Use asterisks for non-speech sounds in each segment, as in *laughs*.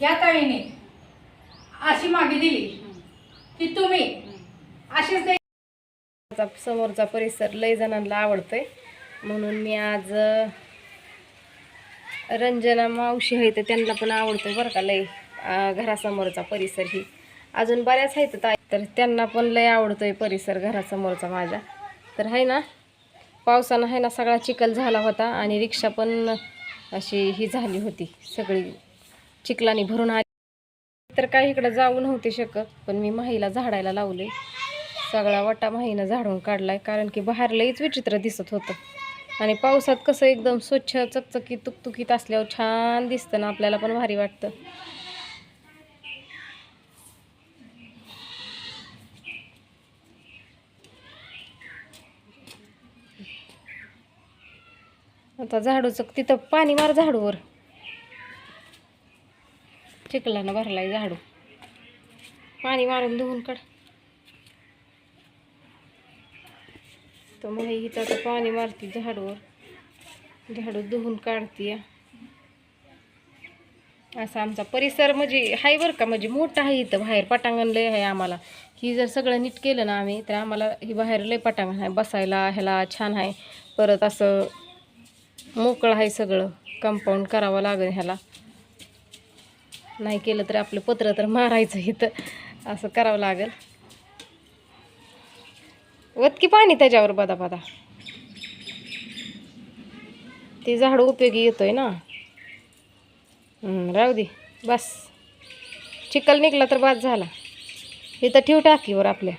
या ताईने अशी मागे दिली की तुम्ही असेच समोरचा परिसर लय जणांना आवडतोय. म्हणून मी आज रंजना मावशी आहे तर त्यांना पण आवडतोय बरं का लय. घरासमोरचा परिसर ही. अजून बऱ्याच आहेत ताई तर त्यांना पण लय आवडतोय परिसर घरासमोरचा माझा. तर आहे ना पावसानं आहे ना सगळा चिखल झाला होता आणि रिक्षा पण अशी ही झाली होती सगळी. चिखलाने भरून आली. तर काही इकडं जाऊ नव्हते शकत पण मी माहीला झाडायला लावले. सगळा वाटा माहीनं झाडून काढलाय कारण की बाहेर लईच विचित्र दिसत होतं. आणि पावसात कसं एकदम स्वच्छ चकचकीत तुकतुकीत असल्यावर छान दिसतं ना आपल्याला पण भारी वाटतं. आता झाडूचं तिथं पाणी मार झाडूवर. चिखलानं भरलाय झाडू. पाणी मारून धुवून काढ. तर मग हिचं आता पाणी मारती झाडूवर. झाडू धुवून काढती. असा आमचा परिसर म्हणजे हाय बरं का म्हणजे मोठा आहे इथं. बाहेर पटांगण लय आहे आम्हाला. ही जर सगळं नीट केलं ना आम्ही तर आम्हाला ही बाहेर लय पटांगण आहे. बसायला ह्याला छान आहे. परत असं मोकळं आहे सगळं. कंपाऊंड करावं लागेल ह्याला. नाही केलं तर आपलं पत्र तर मारायचं इथं. असं करावं लागेल. वत की पाणी त्याच्यावर बदा बदा. ते झाड उपयोगी येतोय ना. राहू दे. बस. चिखल निघला तर बाद झाला. इथं ठेव टाकीवर आपल्या.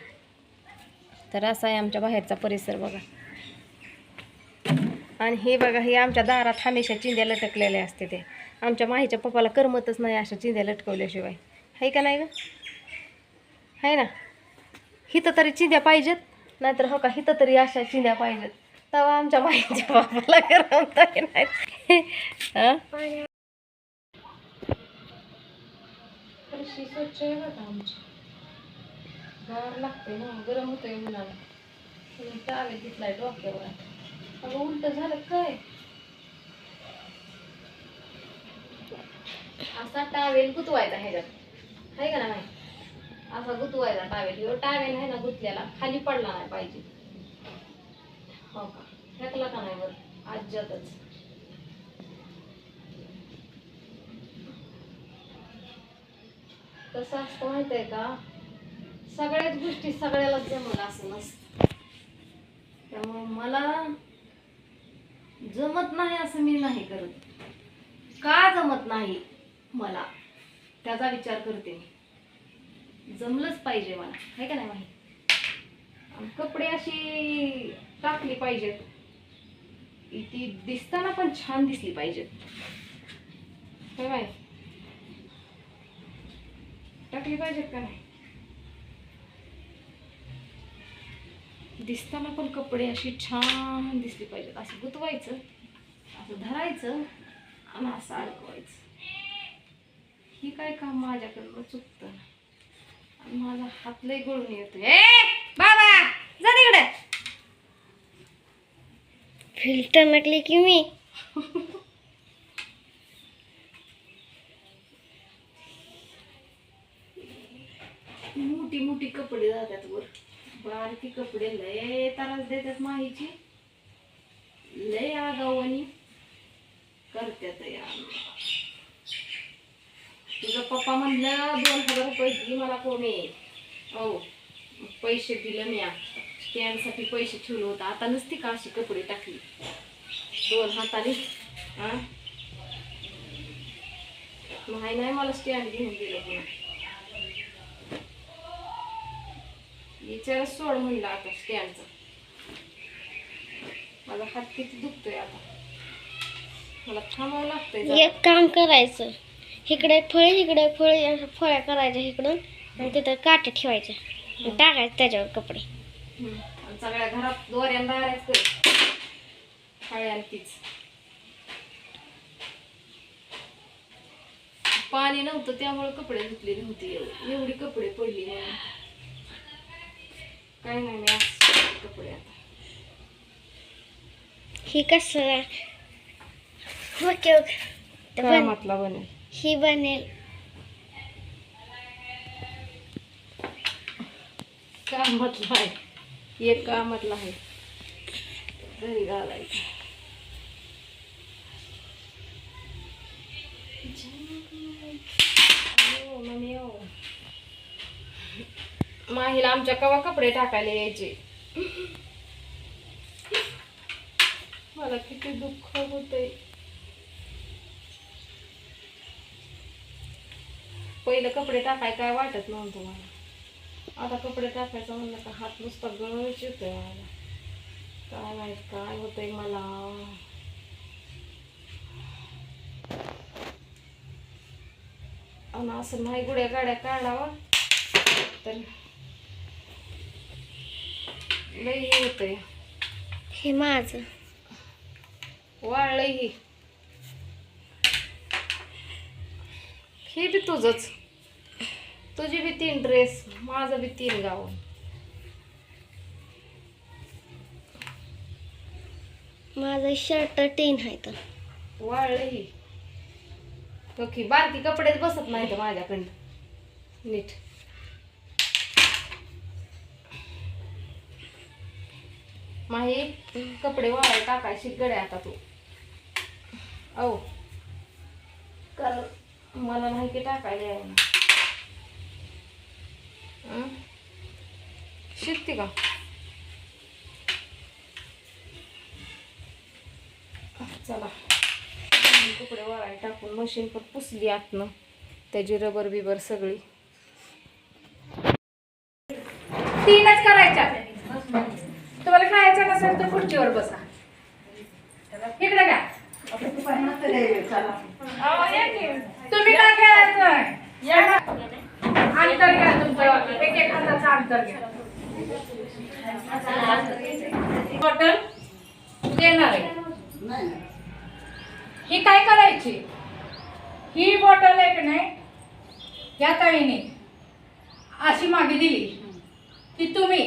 तर असा आहे आमच्या बाहेरचा परिसर बघा. आणि हे बघा हे आमच्या दारात हमेशा चिंध्या लटकलेले असते ते. आमच्या माहीच्या पप्पाला करमतच नाही अशा चिंध्या लटकवल्याशिवाय. आहे का नाही ग? आहे ना? हिथं तरी चिंध्या पाहिजेत नाहीतर हो का हिथं तरी अशा चिंध्या पाहिजेत. तेव्हा आमच्या माहीच्या पप्पाला करमत नाही *laughs* स्वच्छ आहे बघा आमची. गार लागते ना गरम होतंय उन्हाळा. म्हणून टावेल घेतलाय डोक्यावर. अगं उलट झालं काय? असा टावेल गुतवायचा ह्याच्यात. आहे का ना नाही असा गुतवायचा टावेल ह्यो टावेल आहे ना गुतल्याला खाली पडला नाही पाहिजे. हो का? फेकला का नाही बरं? आज्यातच कसं असतं माहीत आहे का? सगळ्याच गोष्टी सगळ्यालाच जमल असं नसतं त्यामुळे मला जमत नाही असं मी नाही करत. का जमत नाही? मला. त्याचा विचार करते मी. जमलंच पाहिजे मला. आहे का नाही माहीत? कपडे अशी टाकली पाहिजेत. की ती दिसताना पण छान दिसली पाहिजेत. काय माहिती टाकली पाहिजेत का नाही? दिसताना पण कपडे अशी छान दिसली पाहिजेत. असं गुतवायचं असं धरायचं आणि असं अडकवायचं. ही काय काम माझ्याकडनं चुकतं? आणि माझा हात लय गळून येतो ए बाबा जा तिकडे फिल्टर म्हटले की मी. मोठी मोठी कपडे जातात वर. बारकी कपडे लय त्रास देतात माहीची. लय आगावानी करतात या. पप्पा म्हणलं दोन हजार रुपये दे मला कोणी. हो पैसे दिलं मी स्टँडसाठी पैसे ठेवलं होते. आता नसती का अशी कपडे टाकली? दोन हाताने. हा नाही नाही मला स्टँड घेऊन दिलं पुन्हा विचार सोड म्हणलं आता स्टँडचा माझा हात किती दुखतोय आता. मला थांबावं लागतंय एक काम करायचं. इकडे फळे इकडे फळे अशा फळ्या करायच्या इकडून. आणि तिथं काटे ठेवायच्या आणि टाकायचे त्याच्यावर कपडे. हम्म. आणि सगळ्या घरात दोऱ्यान दाऱ्याच कर फळ्यान तीच. पाणी नव्हतं त्यामुळे कपडे धुतले नव्हते. एवढी कपडे पडली म्हणून काय नाही कपडे आता. ही कसं? ओके कामातला बनेल ही बनेल कामातला आहे. एक कामातला आहे. घरी घालायचं. हो, हो. माहीला आमच्या कवा कपडे टाकायला यायचे? मला किती दुःख होतंय. पहिलं कपडे टाकाय काय वाटत नव्हतं मला. आता कपडे टाकायचं म्हणलं का हात नुसता गळच येतोय मला काय माहीत काय होतंय मला. आणि असं नाही गुड्या गाड्या काढावा. तर लई हे होतंय. हे माझं. वाळलंय ही बी तुझंच. तुझी बी तीन ड्रेस माझं बी तीन गाऊन. माझं शर्ट टीन आहे तर वाळलंय ही ओके बारकी कपडेच बसत नाही तर माझ्याकडं नीट. माही कपडे वाळाय टाकायची गड्या आता तू. औ. कारण मला नाही की टाकायला यावं हं? शिकते का? चला. कपडे वाळाय टाकून मशीन पण पुसली आतनं. त्याची रबर बिबर सगळी. तीनच करायच्या. तुम्हाला खायचं नसेल तर खुर्चीवर बसा. इकडे की. तुम्ही काय खेळायचं या ना. अंतर घ्या तुमचं. एक एक हाताचं अंतर घ्या. बॉटल देणार आहे. ही काय करायची? ही बॉटल आहे की नाही? या ताईने अशी मागे दिली की तुम्ही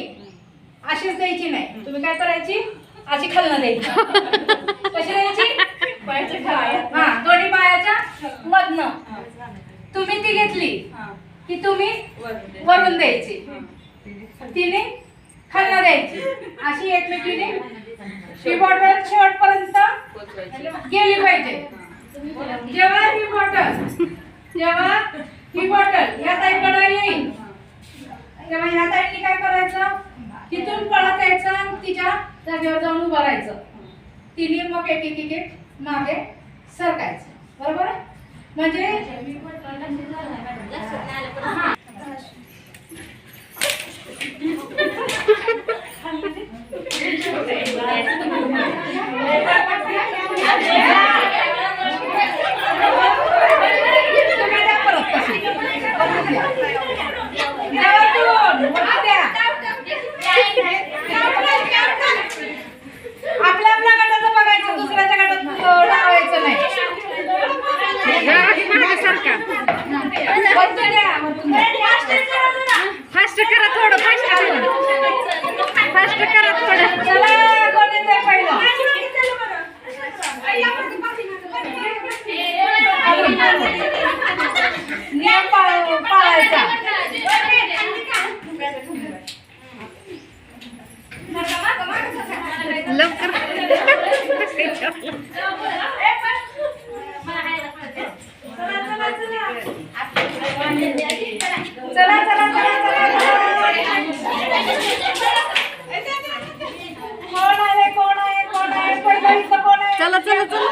अशीच द्यायची नाही. तुम्ही काय करायची? अशी खालनं द्यायची. कशी द्यायची हा दोन्ही पायाच्या मधनं तुम्ही ती घेतली की तुम्ही वरून द्यायची तिने खालनं द्यायची अशी एकमेकीने ही बॉटल शेवटपर्यंत गेली पाहिजे जेव्हा ही बॉटल जेव्हा ही बॉटल या ताईकडे येईल तेव्हा ह्या ताईंनी काय करायचं? तिथून पळत यायचं आणि तिच्या जागेवर जाऊन उभं राहायचं. तिने मग एक एक एक मागे सरकायचं. बरोबर? म्हणजे चला चला चला चला कोण आहे कोण आहे कोण आहे? पहिलं इथं कोण आहे? चला चला चला.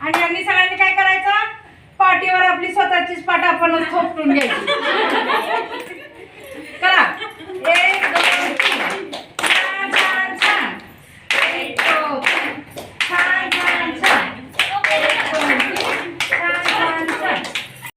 आणि आम्ही सगळ्यांनी काय करायचं? पाठीवर आपली स्वतःचीच पाठ आपण थोपटून घ्यायची. करा.